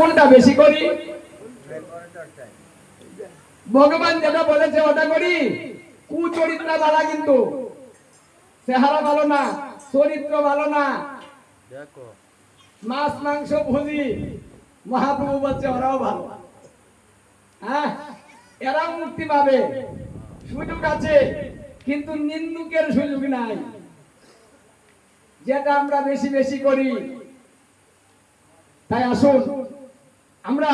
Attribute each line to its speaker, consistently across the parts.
Speaker 1: কোনটা বেশি করি? ভগবান যেটা বলেছে ওটা করি। কুচরিত্র বালা কিন্তু। চেহারা ভালো না চরিত্র ভালো না। মাছ মাংস ভুজি মহাপ্রভু বলছে ওরাও ভালো। হ্যাঁ? এরাও মুক্তি পাবে। সুযোগ আছে কিন্তু নিন্দুকের সুযোগ নাই। যেটা আমরা বেশি বেশি করি তাই আসুন। আমরা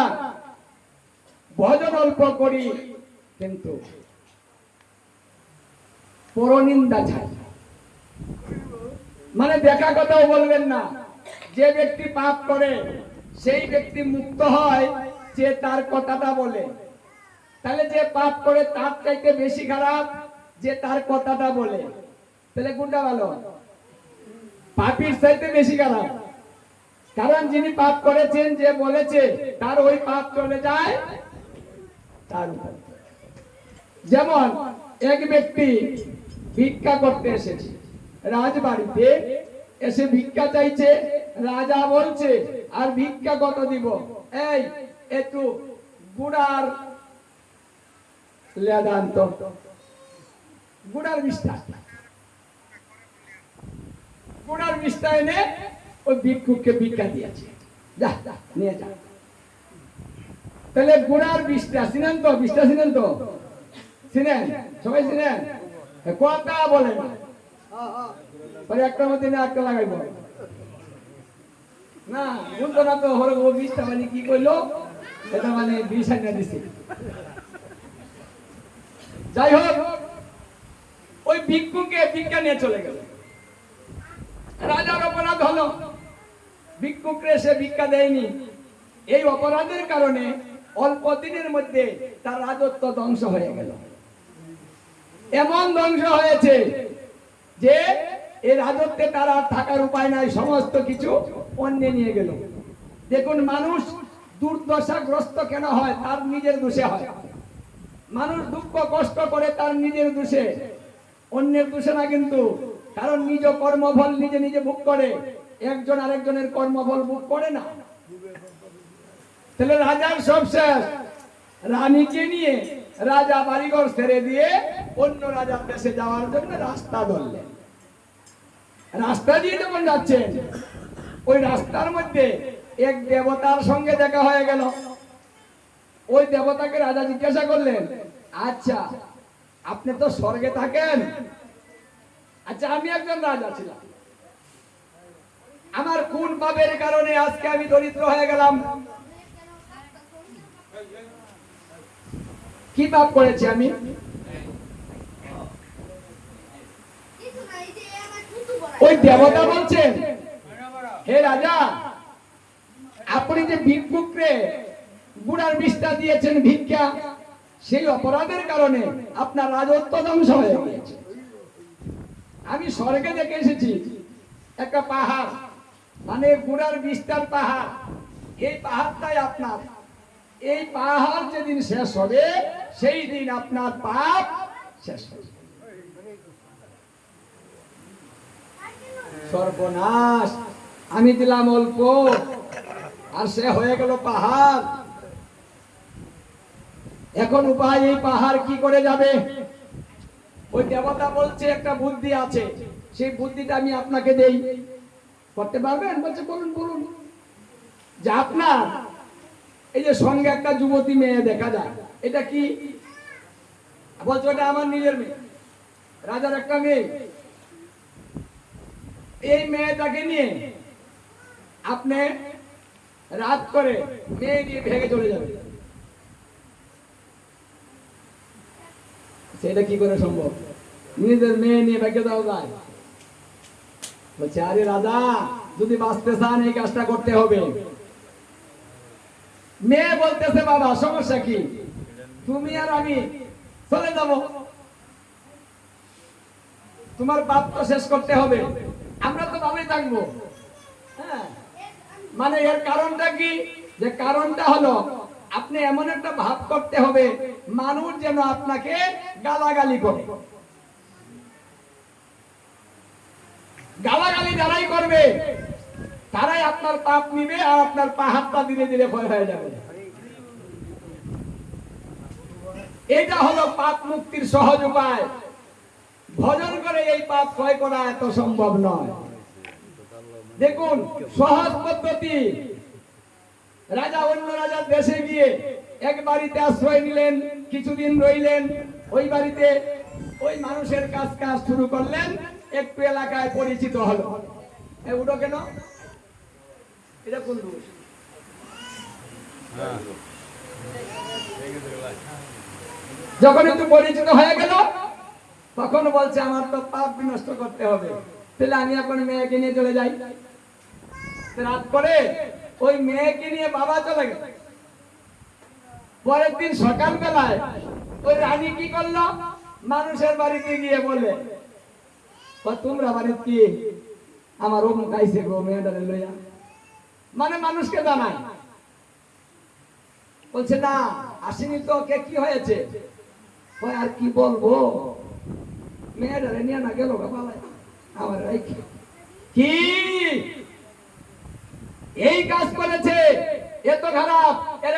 Speaker 1: ভজন অল্প করি, কিন্তু পরনিন্দা ছাড় মানে দেখা কথাও বলবেন না, যে ব্যক্তি পাপ করে, সেই ব্যক্তি মুক্ত হয়, যে তার কথাটা বলে। তাহলে যে পাপ করে, তার চাইতে বেশি খারাপ যে তার কথাটা বলে। তাহলে কোনটা ভালো? পাপির চাইতে বেশি খারাপ। কারণ যিনি পাপ করেছেন, যে বলেছে, তার ওই পাপ চলে যায় তার যেমন এক ব্যক্তি ভিক্ষা করতে এসেছে, রাজবাড়িতে এসে ভিক্ষা চাইছে, রাজা বলছে, আর ভিক্ষা কত দিব? এই, একটু গুড়ার লেদান্ত গুড়ার বিষ্ঠা গুড়ার মিষ্টা এনে ওই ভিক্ষুককে ভিক্ষা দিয়েছে। যা যা, নিয়ে যা। তাহলে বিষ্ঠা, চিনেন তো, বিষ্ঠা চিনেন তো? চিনেন? সবাই চিনেন? কথা বলে পরে একটা মধ্যে না একটা লাগাইব। না বলতো না তো ও বিষটা মানে কি কইলো? এটা মানে বিষ দিছে। যাই হোক, ওই ভিক্ষুকে ভিক্ষা নিয়ে চলে গেল। রাজার অপরাধ হলো। ভিক্ষুকরে সে ভিক্ষা দেয়নি। এই অপরাধের কারণে অল্প দিনের মধ্যে তার রাজত্ব ধ্বংস হয়ে গেল। এমন ধ্বংস হয়েছে যে এই রাজত্বে তার আর থাকার উপায় নাই, সমস্ত কিছু অন্যে নিয়ে গেল। দেখুন, মানুষ দুর্দশাগ্রস্ত কেন হয়? তার নিজের দোষে হয়। মানুষ দুঃখ কষ্ট করে তার নিজের দোষে। অন্যের দোষে না কিন্তু, কারণ নিজ কর্মফল নিজে নিজে ভোগ করে। একজন আরেকজনের কর্মফল ভোগ করে না। তাহলে রাজার সব শেষ। রানীকে নিয়ে রাজা বাড়িঘর ছেড়ে দিয়ে অন্য রাজার দেশে যাওয়ার জন্য রাস্তা ধরলেন। রাস্তা দিয়ে যখন যাচ্ছেন, ওই রাস্তার মধ্যে এক দেবতার সঙ্গে দেখা হয়ে গেল। ওই দেবতাকে রাজা জিজ্ঞাসা করলেন আচ্ছা আপনি তো স্বর্গে থাকেন। আচ্ছা আমি একজন রাজা ছিলাম। আমার কোন পাপের কারণে আজকে আমি দরিদ্র হয়ে গেলাম? কি পাপ করেছি আমি? ওই দেবতা বলছেন, হে রাজা, আপনি যে ভিক্ষুকরে গুড়ার বিষ্ঠা দিয়েছেন ভিক্ষা, সেই অপরাধের কারণে আপনার রাজত্ব ধ্বংস হয়ে গিয়েছে। আমি স্বর্গে দেখে এসেছি, একটা পাহাড় মানে গুড়ার বিস্তার পাহাড়। এই পাহাড়টাই আপনার। এই পাহাড় যেদিন শেষ হবে, সেই দিন আপনার পাপ শেষ হবে সর্বনাশ। আমি দিলাম অল্প, আর সে হয়ে গেল পাহাড়। এখন উপায় এই পাহাড় কি করে যাবে? ওই দেবতা বলছে, একটা বুদ্ধি আছে। সেই বুদ্ধিটা আমি আপনাকে দেই। করতে পারবেন? বলছে, বলুন বলুন। যে আপনার, এই যে সঙ্গে একটা যুবতী মেয়ে দেখা যায়, এটা কি? বলছে, ওটা আমার নিজের মেয়ে। রাজার একটা মেয়ে। এই মেয়েটাকে নিয়ে আপনি রাত করে মেয়ে নিয়ে ভেঙে চলে যাবে সেটা কি করে সম্ভব? নিজের মেয়ে নিয়ে ভেঙে যাওয়া যায়। বলছে, আরে রাজা, যদি বাঁচতে চান, এই কাজটা করতে হবে। মেয়ে বলতেছে, বাবা, সমস্যা কি? তুমি আর আমি চলে যাব। তোমার পাপ তো শেষ করতে হবে। আমরা তো ভালোই থাকব। হ্যাঁ। মানে এর কারণটা কি? যে কারণটা হলো, আপনি এমন একটা ভাব করতে হবে, মানুষ যেন আপনাকে গালাগালি করে। গালাগালি যারাই করবে, তারাই আপনার পাপ নিবে আর আপনার পা হাতটা ধীরে ধীরে ভয় হয়ে যাবে। এটা হলো পাপ মুক্তির সহজ উপায়। ভজন করে এই পাপ ক্ষয় করা এত সম্ভব নয়। দেখুন, সহজ পদ্ধতি। রাজা, অন্য রাজার দেশে গিয়ে এক বাড়িতে আশ্রয় নিলেন, কিছুদিন রইলেন, ওই বাড়িতে ওই মানুষের কাজ কাজ শুরু করলেন। একটু এলাকায় পরিচিত হলো। উঠো কেন? এটা কোন দোষ যখন একটু পরিচিত হয়ে গেল, তখন বলছে, আমার তো পাপ বিনষ্ট করতে হবে। তাহলে আমি এখন মেয়েকে নিয়ে চলে যাই। রাত করে ওই মেয়েকে নিয়ে বাবা চলে গেল। পরের দিন সকালবেলায় ওই রানী কি করল? মানুষের বাড়িতে গিয়ে বলে "ও, তোমরা বাড়িতে কি? আমার ও মুখাইছে গো মেয়েটারে লইয়া। মানে মানুষকে জানায়। বলছে না আসেনি তো কে কি হয়েছে? আর কি বলব? মেয়েটারে নিয়ে না গেল আমার রাইখে কি? এই কাজ করেছে? এত খারাপ।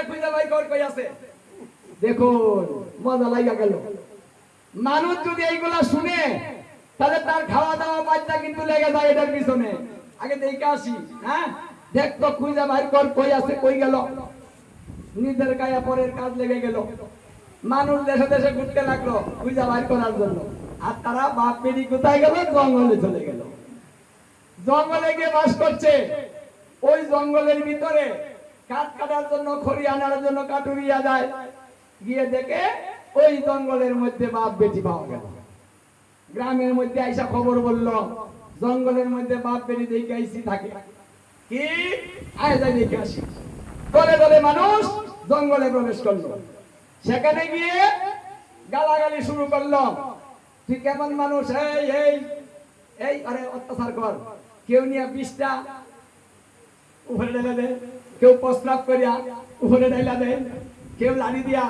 Speaker 1: খুঁজে ভাই কর কই আছে? দেখুন মজা লাগা গেল। মানুষ যদি এইগুলা শুনে তাহলে তার খাওয়া দাওয়া বাচ্চা কিন্তু লেগে যায় এটার পিছনে। আগে দেখে আসি হ্যাঁ? দেখ তো খুঁজে ভাই কর, কই আছে, কই গেল। নিজের গায়ে পরের কাজ লেগে গেল। মানুষ দেশে দেশে ঘুরতে লাগল, খুঁজে বাইর করার জন্য। আর তারা বাপ পেরি কোথায় গেল? জঙ্গলে চলে গেল। জঙ্গলে গিয়ে বাস করছে। ওই জঙ্গলের ভিতরে কাঠ কাটার জন্য, খড়ি আনার জন্য কাটুরিয়া যায়। গিয়ে দেখে ওই জঙ্গলের মধ্যে বাপ বেটি পাওয়া গেল। গ্রামের মধ্যে আইসা খবর বলল, জঙ্গলের মধ্যে বাপ বেটি দেখে আইসি থাকে। কি? আয় যাই দেখে আসি। দলে দলে মানুষ জঙ্গলে প্রবেশ করল। সেখানে গিয়ে গালাগালি শুরু করল। তুই কেমন মানুষ? এই এই এই, আরে অত্যাচার কর। কেউ নিয়ে বিষটা উপরে ঢেলে দে। কেউ প্রস্তাব করিয়া উপরে ঢেলা দেয় কেউ লাড়ি দিয়া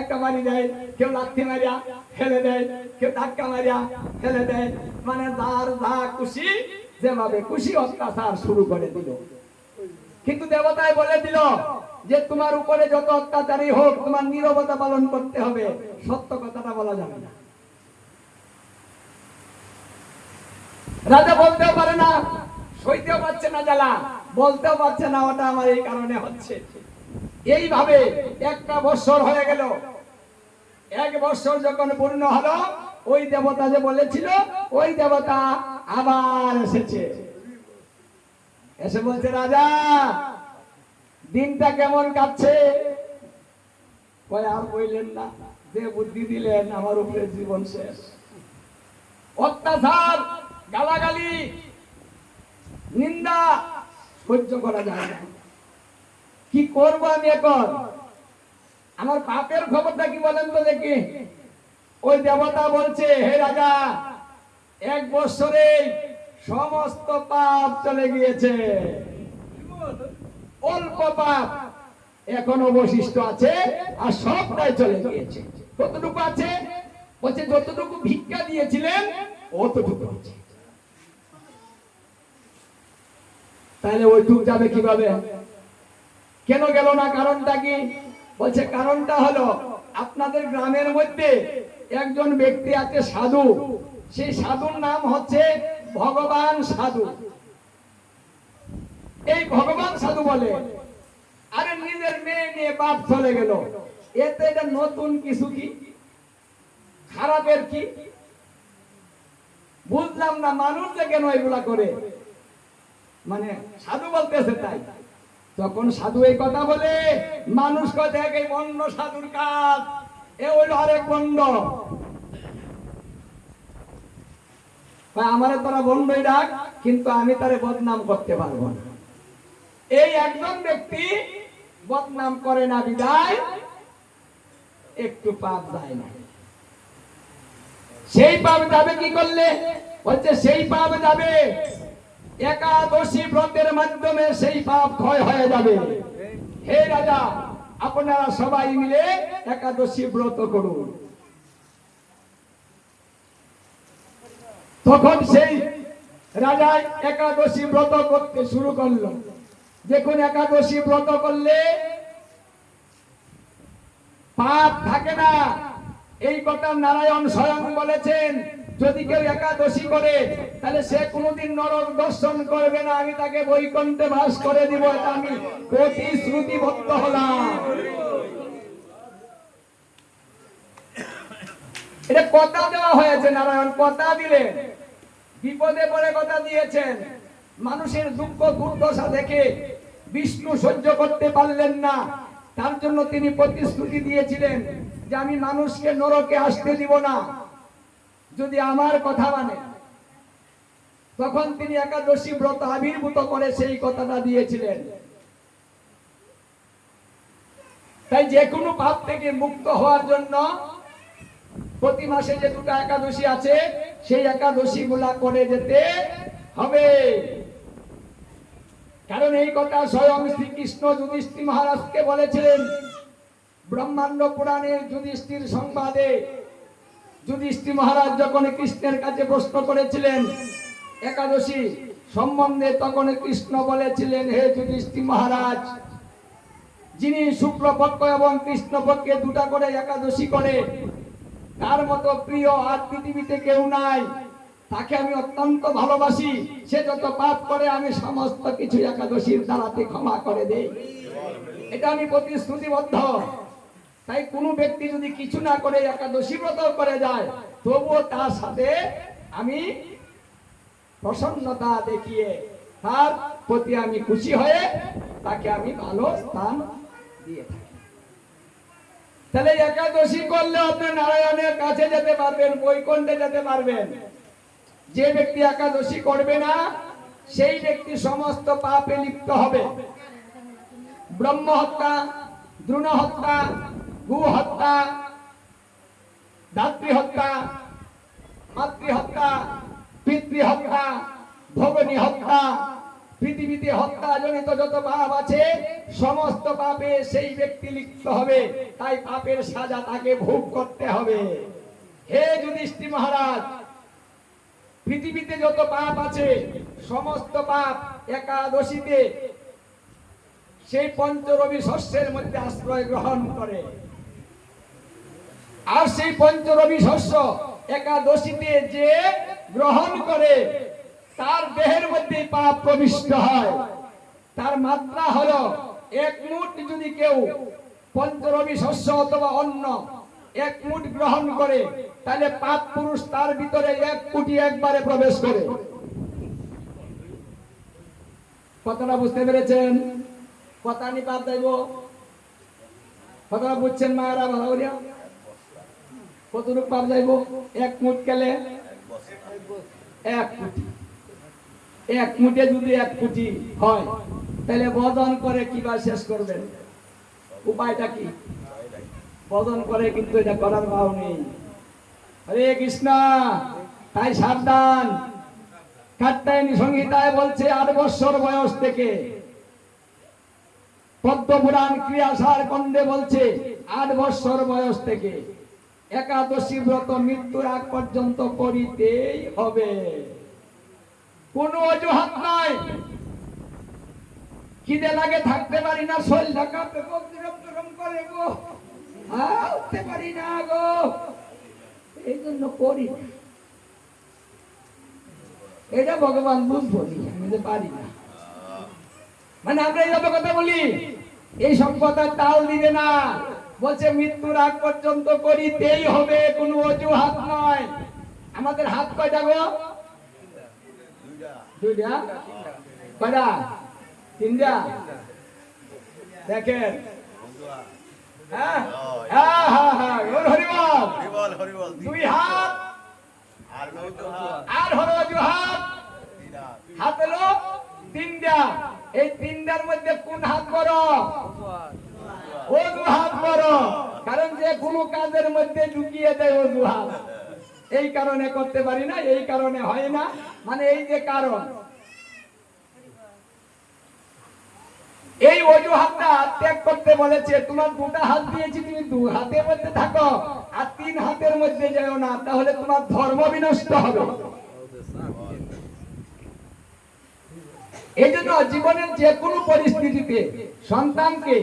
Speaker 1: একটা মারি দেয়, কেউ লাথি মারিয়া ফেলে দেয়, কেউ ধাক্কা মারিয়া ফেলে দেয়। মানে যার যা খুশি, যেভাবে খুশি অত্যাচার শুরু করে দিল। কিন্তু দেবতায় বলে দিল যে, তোমার উপরে যত অত্যাচারই হোক, তোমার নীরবতা পালন করতে হবে। সত্য কথাটা বলা যাবে না। রাজা বলতেও পারে না, সইতেও পারছে না জ্বালা। বলতেও পারছে না, ওটা আমার এই কারণে হচ্ছে। এইভাবে একটা বছর হয়ে গেল। এক বছর যখন পূর্ণ হলো, ওই দেবতা যে বলেছিল, ওই দেবতা আবার এসেছে। এসে বলছে, রাজা, দিনটা কেমন কাটছে? আর বললেন না, যে বুদ্ধি দিলেন, আমার উপরে জীবন শেষ। অত্যাচার, গালাগালি, নিন্দা সহ্য করা যায় না। কি করব আমি এখন? আমার পাপের খবরটা কি বলেন তো দেখি। ওই দেবতা বলছে, হে রাজা, এক বছরে সমস্ত পাপ চলে গিয়েছে। অল্প পাপ এখন অবশিষ্ট আছে আর সবটাই চলে গিয়েছে। কতটুকু আছে, বলছে, যতটুকু ভিক্ষা দিয়েছিলেন, অতটুকু আছে। তাহলে ওইটুক যাবে কীভাবে? কেন গেল না কারণটা কি? বলছে, কারণটা হলো আপনাদের গ্রামের মধ্যে একজন ব্যক্তি আছে সাধু। সেই সাধুর নাম হচ্ছে ভগবান সাধু। এই ভগবান সাধু বলে, আরে নিজের মেয়ে নিয়ে বাপ চলে গেল। এতে এটা নতুন কিছু কি? খারাপের কি? বুঝলাম না মানুষ যে কেন এগুলা করে? মানে সাধু বলতেছে তাই। তখন সাধু এই কথা বলে, মানুষ কথা এই বন্য সাধুর কাজ। এ হইল আরেক বন্ড আমারে তোরা বন্ডই ডাক, কিন্তু আমি তারে বদনাম করতে পারব না। এই একজন ব্যক্তি বদনাম করে না বিদায়, একটু পাপ যায় না। সেই পাপ যাবে কি করলে? হচ্ছে সেই পাপ যাবে একাদশী ব্রতের মাধ্যমে সেই পাপ ক্ষয় হয়ে যাবে। হে রাজা, আপনারা সবাই মিলে একাদশী ব্রত করুন। তখন সেই রাজা একাদশী ব্রত করতে শুরু করল। দেখুন, একাদশী ব্রত করলে পাপ থাকে না। এই কথা নারায়ণ স্বয়ং বলেছেন যদি কেউ একাদশী করে, তাহলে সে কোনোদিন নরক দর্শন করবে না। আমি তাকে বৈকুণ্ঠে বাস করে দিব, এটা আমি প্রতিশ্রুতিবদ্ধ হলাম। এটা কথা দেওয়া হয়েছে, নারায়ণ, কথা দিলেন। বিপদে পড়ে কথা দিয়েছেন। মানুষের দুঃখ, দুর্দশা দেখে বিষ্ণু সহ্য করতে পারলেন না। তার জন্য তিনি প্রতিশ্রুতি দিয়েছিলেন যে আমি মানুষকে নরকে আসতে দিব না। যদি আমার কথা মানে তখন তিনি একাদশী ব্রত আবির্ভূত করে সেই কথাটা দিয়েছিলেন। তাই যে কোনো পাপ থেকে মুক্ত হওয়ার জন্য প্রতি মাসে যে দুটো একাদশী আছে, সেই একাদশী গুলা করে যেতে হবে। কারণ এই কথা স্বয়ং শ্রীকৃষ্ণ যুধিষ্ঠির মহারাজকে বলেছিলেন, ব্রহ্মাণ্ড পুরাণের যুধিষ্ঠির সংবাদে যুধিষ্ঠির মহারাজ যখন কৃষ্ণের কাছে প্রশ্ন করেছিলেন, একাদশী সম্বন্ধে তখন কৃষ্ণ বলেছিলেন, হে যুধিষ্ঠির মহারাজ, যিনি শুক্লপক্ষ এবং কৃষ্ণপক্ষে দুটা করে একাদশী করে, তার মতো প্রিয় আর পৃথিবীতে কেউ নাই, তাকে আমি অত্যন্ত ভালোবাসি, সে যত পাপ করে, আমি সমস্ত কিছু একাদশীর দ্বারাতে ক্ষমা করে দেই। এটা আমি প্রতিশ্রুতিবদ্ধ। তাই কোনো ব্যক্তি যদি কিছু না করে, একাদশী ব্রত করে যায়, তবুও তার সাথে আমি প্রসন্নতা দেখিয়ে তার প্রতি আমি খুশি হয়ে তাকে আমি ভালো স্থান দিয়ে থাকি। তাহলে একাদশী করলে আপনি নারায়ণের কাছে যেতে পারবেন, বৈকুণ্ঠে যেতে পারবেন। যে ব্যক্তি একাদশী করবে না, সেই ব্যক্তি সমস্ত পাপে লিপ্ত হবে। ব্রহ্ম হত্যা দ্রুণ হত্যা গু হত্যা দাত্রী হত্যা মাতৃ হত্যা পিতৃ হত্যা ভগনী হত্যা পৃথিবীতে হত্যা জনিত যত পাপ আছে, সমস্ত পাপে সেই ব্যক্তি লিপ্ত হবে। তাই পাপের সাজা তাকে ভোগ করতে হবে। হে যুধিষ্ঠির মহারাজ, পৃথিবীতে যত পাপ আছে, সমস্ত পাপ একাদশীতে সেই পঞ্চরবি শস্যের মধ্যে আশ্রয় গ্রহণ করে। আর সেই পঞ্চরবি শস্য একাদশীতে যে গ্রহণ করে, তার দেহের মধ্যে পাপ প্রবিষ্ট হয়। তার মাত্রা হলো এক মুঠ যদি কেউ পঞ্চরবি শস্য অথবা অন্য এক মুঠ গ্রহণ করে, তাহলে পাপ পুরুষ তার ভিতরে এক কোটি একবারে প্রবেশ করে। কথাটা বুঝতে পেরেছেন? কথা নি পাপ দেব। কথাটা বুঝছেন মায়েরা, ভালো কতটুক পাপ যাইব? এক মুঠ গেলে? এক কোটি এক মুঠে যদি এক কোটি হয়, তাহলে বদন করে কিবা শেষ করবেন। উপায়টা কি? বদন করে কিন্তু এটা করার ভাব নেই। হরে কৃষ্ণ, তাই সাবধান। কাত্তায়নী সংহিতায় বলছে, আট বছর বয়স থেকে। পদ্মপুরাণ ক্রিয়াসার কন্দে বলছে, আট বছর বয়স থেকে। একাদশী ব্রত মৃত্যুর আগ পর্যন্ত করিতেই হবে। কোনো অজুহাত নাই। খিদে লাগে থাকতে পারি না, শরীর কাঁপে গো কিরম কিরম করে গো। উঠতে পারি না গো। এই জন্য করি এটা ভগবান বুঝব আমি তো পারি না। মানে আমরা এইভাবে কথা বলি, এই সব তাল দিবে না। বলছে মৃত্যুর আগ পর্যন্ত করিতেই হবে কোনো অজুহাত নয় আমাদের হাত কয়টা গো? দুইটা। কয়টা? তিনটা। দেখেন। হ্যাঁ? হ্যাঁ হ্যাঁ দুই হাত।
Speaker 2: আর হাত
Speaker 1: আর হলো অজুহাত?
Speaker 2: তিন হাত
Speaker 1: হাত হলো তিনটা। এই তিনটার মধ্যে কোন হাত বড়? অজু বড় কারণ যে কোনো কাজের মধ্যে ঢুকিয়ে দেয় অজু এই কারণে করতে পারি না, এই কারণে হয় না। মানে এই যে কারণ। এই অজুহাতটা ত্যাগ করতে বলেছে, তোমার দুটা হাত দিয়েছি, তুমি দু হাতের মধ্যে থাকো, আর তিন হাতের মধ্যে যাও না, তাহলে তোমার ধর্ম বিনষ্ট হবে। এই জন্য জীবনের যে কোনো পরিস্থিতিতে সন্তানকে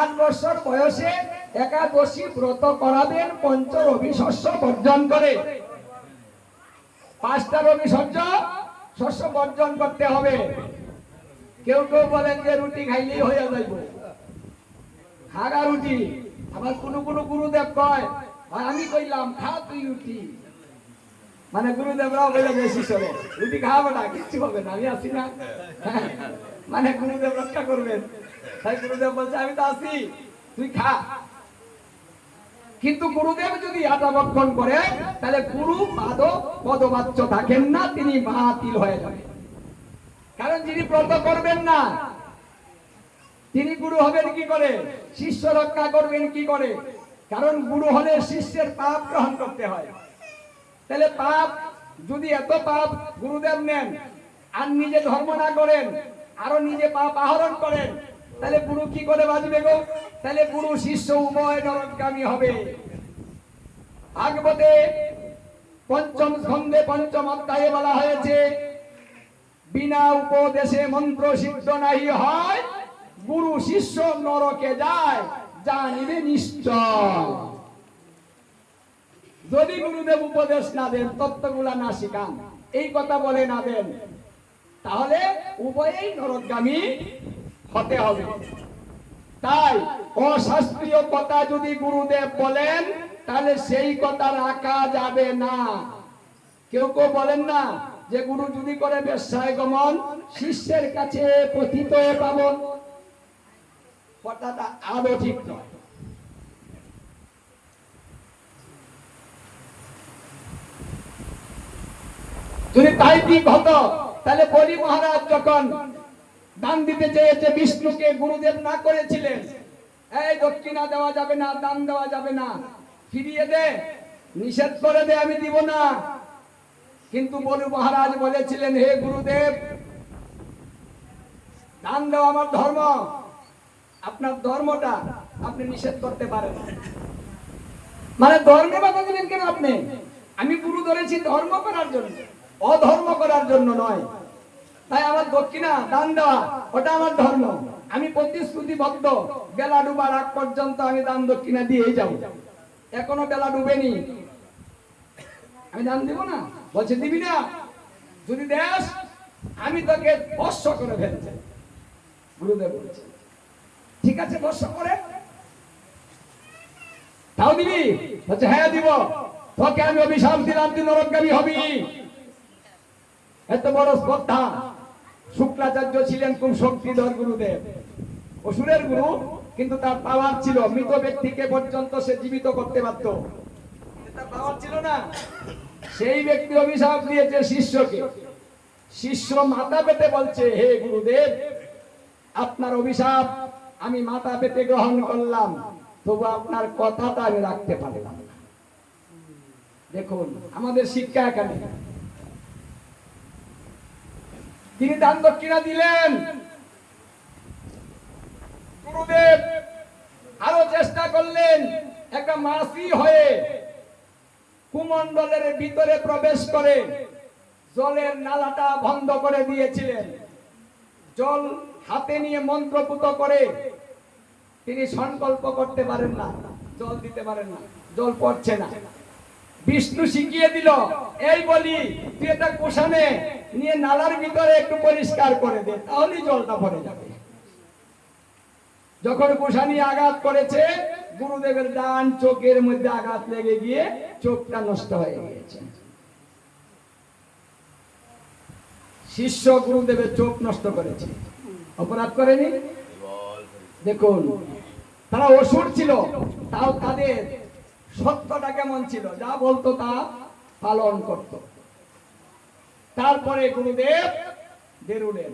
Speaker 1: আট বছর বয়সে একাদশী ব্রত করাবেন পঞ্চ রবি শস্য বর্জন করে। পাঁচটা রবি শস্য শস্য বর্জন করতে হবে। কেউ কেউ বলেন যে রুটি খাইলেই হয়ে যাইব। হাগা রুটি, আবার কোনো কোনো গুরুদেব কয় আমি কইলাম, খা তুই রুটি। মানে গুরুদেবরাও বলে বেশি চলে রুটি খাওয়াবো না, কিচ্ছু হবে না, আমি আছি না। মানে গুরুদেব রক্ষা করবেন। তাই গুরুদেব বলছে, আমি তো আছি তুই খা। কিন্তু গুরুদেব যদি আটা ভক্ষণ করে, তাহলে গুরু, পাদ, পদবাচ্য থাকেন না, তিনি বাতিল হয়ে যাবেন। কারণ যিনি ব্রত করবেন না, তিনি গুরু হবেন কি করে? শিষ্য রক্ষা করবেন কি করে? কারণ গুরু হলে শিষ্যের পাপ গ্রহণ করতে হয়। তাহলে পাপ, যদি এত পাপ গুরুদেব নেন, আর নিজে ধর্ম না করেন, আরও নিজে পাপ আহরণ করেন, তাহলে গুরু কি করে বাঁচবে গো? তাহলে গুরু শিষ্য উভয় নরকগামী হবে। ভাগবতে পঞ্চম স্কন্ধে পঞ্চম অধ্যায়ে বলা হয়েছে, বিনা উপদেশে মন্ত্র সিদ্ধ নাহি হয়, গুরু শিষ্য নরকে যায়, জানিবে নিশ্চয়। যদি গুরুদেব উপদেশ না দেন, তত্ত্বগুলা না শিখান। এই কথা বলে না দেন, তাহলে উভয়েই নরকগামী হতে হবে। তাই অশাস্ত্রীয় কথা যদি গুরুদেব বলেন, তাহলে সেই কথা রাখা যাবে না। কেউ কেউ বলেন না যে, গুরু যদি করে ব্যবসায় গমন, শিষ্যের কাছে পতিত পাবন। কথাটা আদৌ ঠিক নয়। যদি তাই ঠিক হতো, তাহলে বলি মহারাজ, যখন দান দিতে চেয়েছে বিষ্ণুকে, গুরুদেব না করেছিলেন, এই দক্ষিণা দেওয়া যাবে না, দান দেওয়া যাবে না, ফিরিয়ে দে, নিষেধ করে দে, আমি দিব না। কিন্তু বলু মহারাজ বলেছিলেন, হে গুরুদেব, দান দেওয়া আমার ধর্ম, আপনার ধর্মটা আপনি নিষেধ করতে পারেন মানে ধর্মে বাধা দিলেন কেন আপনি? আমি গুরু ধরেছি, ধর্ম করার জন্য। অধর্ম করার জন্য নয়। তাই আমার দক্ষিণা দান দেওয়া ওটা আমার ধর্ম। আমি প্রতিশ্রুতিবদ্ধ। বেলা ডুবার আগ পর্যন্ত আমি দান দক্ষিণা দিয়েই যাব। এখনও বেলা ডুবেনি। আমি দান দিব না? বলছে, দিবি না। যদি দেশ আমি তোকে বর্ষ করে ফেলছে। গুরুদেব বলছে, ঠিক আছে, বর্ষ করে। তাও দিবি? বলছে হ্যাঁ দিব। তোকে আমি অভিশাপ দিলাম, তুই নরকগামী হবি। এত বড় শ্রদ্ধা। শুক্লাচার্য ছিলেন খুব শক্তিধর গুরুদেব। অসুরের গুরু, কিন্তু তার পাওয়ার ছিল, মৃত ব্যক্তিকে পর্যন্ত সে জীবিত করতে পারত। পাওয়ার ছিল না। সেই ব্যক্তি অভিশাপ দিয়েছে শিষ্যকে। শিষ্য মাথা পেতে বলছে, হে গুরুদেব, আপনার অভিশাপ আমি মাথা পেতে গ্রহণ করলাম। তবু আপনার কথাটা আমি রাখতে পারলাম না। দেখুন, আমাদের শিক্ষা এখানে। তিনি দান দক্ষিণা দিলেন। গুরুদেব, আরও চেষ্টা করলেন একটা মাসি হয়ে কুমণ্ডলের ভিতরে প্রবেশ করে জলের নালাটা বন্ধ করে দিয়েছিলেন। জল হাতে নিয়ে মন্ত্রপুত করে তিনি সংকল্প করতে পারেন না, জল দিতে পারেন না, জল পড়ছে না। বিষ্ণু শিখিয়ে দিল, এই বলি, তুই এটা কোষানে নিয়ে নালার ভিতরে একটু পরিষ্কার করে দে, তাহলেই জলটা ভরে যাবে। যখন কোষানি আঘাত করেছে, গুরুদেবের ডান চোখের মধ্যে আঘাত লেগে গিয়ে চোখটা নষ্ট হয়ে গিয়েছে। শিষ্য গুরুদেবের চোখ নষ্ট করেছে। অপরাধ করেনি? দেখুন, তারা অসুর ছিল, তাও তাদের সত্যটা কেমন ছিল? যা বলতো তা পালন করত। তারপরে গুরুদেব বেরুলেন।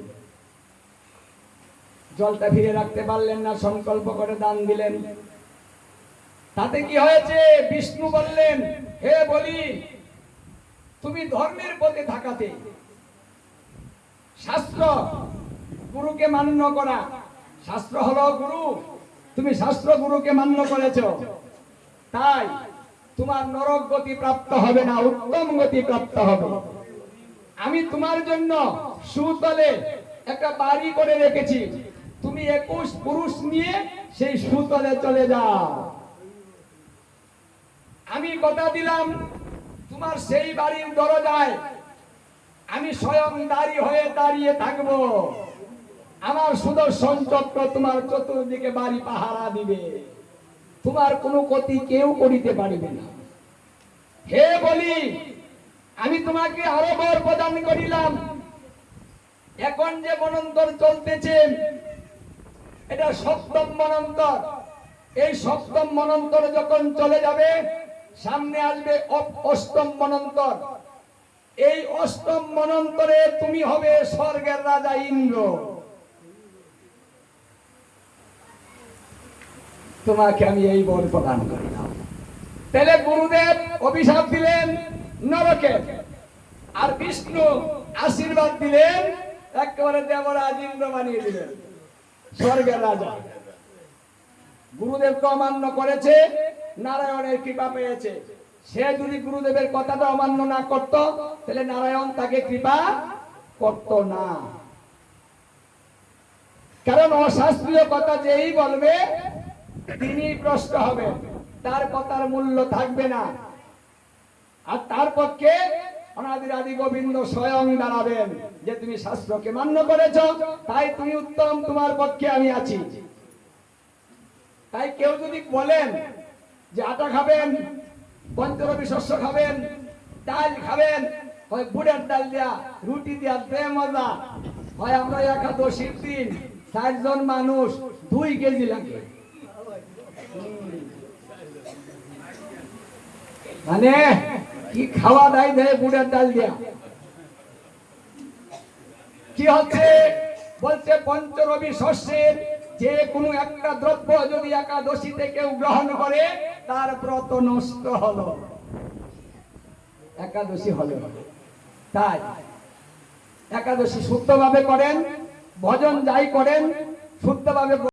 Speaker 1: জলটা ফিরে রাখতে পারলেন না, সংকল্প করে দান দিলেন। তাতে কি হয়েছে? বিষ্ণু বললেন, হে বলি, তুমি ধর্মের পথে থাকাতে শাস্ত্র গুরুকে মান্য করা। শাস্ত্র হলো গুরু। তুমি শাস্ত্র গুরুকে মান্য করেছ। তাই তোমার নরক গতি প্রাপ্ত হবে না, উত্তম গতি প্রাপ্ত হবে। আমি তোমার জন্য সুতলে একটা বাড়ি করে রেখেছি। তুমি একুশ পুরুষ নিয়ে সেই সুতলে চলে যাও। আমি কথা দিলাম, তোমার সেই বাড়ির দরজায় আমি স্বয়ং দাঁড়িয়ে হয়ে দাঁড়িয়ে থাকব। আমার সুদর্শন চক্র তোমার চতুর্দিকে বাড়ি পাহারা দিবে। তোমার কোনো ক্ষতি কেউ করিতে পারিবে না। হে বলি, আমি তোমাকে আরও বর প্রদান করিলাম। এখন যে মনন্তর চলতেছে, এটা সপ্তম মনন্তর এই সপ্তম মনন্তর যখন চলে যাবে, সামনে আসবে অষ্টম মনন্তর এই অষ্টম মনন্তরে তুমি হবে স্বর্গের রাজা ইন্দ্র। তোমাকে আমি এই বর প্রদান করিলাম তাহলে গুরুদেব অভিশাপ দিলেন, নরকে। আর বিষ্ণু আশীর্বাদ দিলেন, একেবারে দেবরাজ ইন্দ্র বানিয়ে দিলেন। স্বর্গের রাজা। গুরুদেবকে অমান্য করেছে, নারায়ণের কৃপা পেয়েছে। সে যদি গুরুদেবের কথাটা অমান্য না করত, তাহলে নারায়ণ তাকে কৃপা করত না। কারণ অশাস্ত্রীয় কথা যেই বলবে তিনি প্রশ্ন হবে, তার কথার মূল্য থাকবে না। আর তার পক্ষে আটা খাবেন পঞ্চরবি শস্য খাবেন, ডাল খাবেন, হয় বুড়ের ডাল দেয়া, রুটি দেয়া দে মজা হয় আমরা একাদশীর দিন ষাট জন মানুষ দুই কেজি লাগে মানে কি খাওয়া দায় দেয় বুড়ের ডাল দেয়া? কি হচ্ছে? বলছে পঞ্চরবি শস্যের যে কোনো একটা দ্রব্য যদি একাদশীতে কেউ গ্রহণ করে, তার ব্রত নষ্ট হলো। একাদশী হলো। তাই একাদশী শুদ্ধভাবে করেন, ভজন যাই করেন, শুদ্ধভাবে